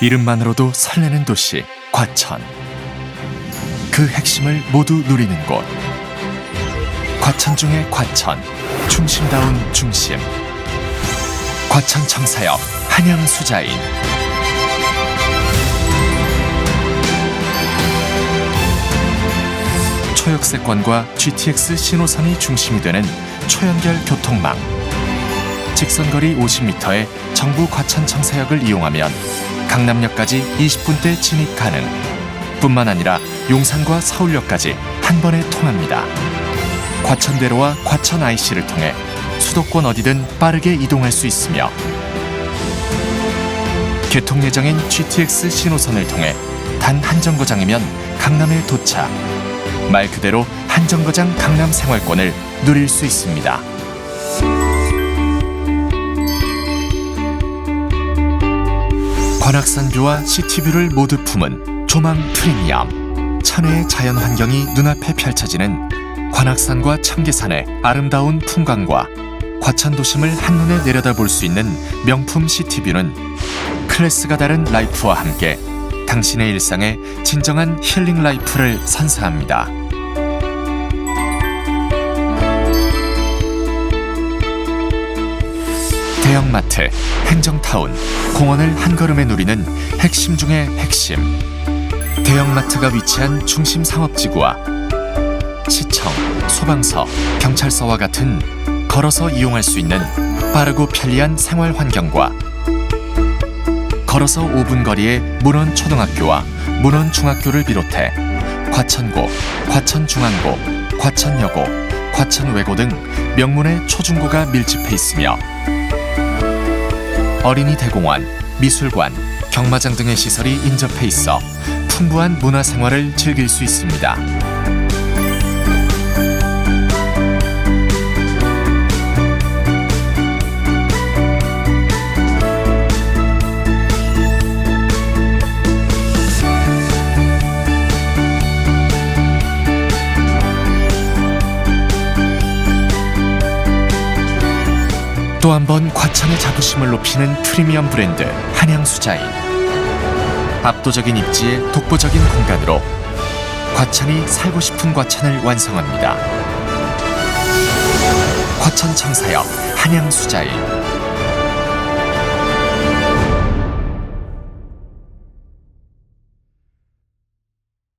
이름만으로도 설레는 도시 과천. 그 핵심을 모두 누리는 곳. 과천 중의 과천, 중심다운 중심. 과천 청사역 한양 수자인. 초역세권과 GTX 신호선이 중심이 되는 초연결 교통망. 직선거리 50m의 정부 과천 청사역을 이용하면 강남역까지 20분대 진입 가능. 뿐만 아니라 용산과 서울역까지 한 번에 통합니다. 과천대로와 과천 IC를 통해 수도권 어디든 빠르게 이동할 수 있으며 개통 예정인 GTX 신호선을 통해 단 한 정거장이면 강남에 도착. 말 그대로 한 정거장 강남 생활권을 누릴 수 있습니다. 관악산뷰와 시티뷰를 모두 품은 조망 프리미엄. 천혜의 자연 환경이 눈앞에 펼쳐지는 관악산과 청계산의 아름다운 풍광과 과천 도심을 한눈에 내려다볼 수 있는 명품 시티뷰는 클래스가 다른 라이프와 함께 당신의 일상에 진정한 힐링 라이프를 선사합니다. 대형마트, 행정타운, 공원을 한 걸음에 누리는 핵심 중의 핵심. 대형마트가 위치한 중심 상업지구와 시청, 소방서, 경찰서와 같은 걸어서 이용할 수 있는 빠르고 편리한 생활 환경과 걸어서 5분 거리의 문원 초등학교와 문원 중학교를 비롯해 과천고, 과천중앙고, 과천여고, 과천외고 등 명문의 초중고가 밀집해 있으며 어린이 대공원, 미술관, 경마장 등의 시설이 인접해 있어 풍부한 문화 생활을 즐길 수 있습니다. 또 한 번 과천의 자부심을 높이는 프리미엄 브랜드 한양수자인 압도적인 입지의 독보적인 공간으로 과천이 살고 싶은 과천을 완성합니다. 과천 청사역 한양수자인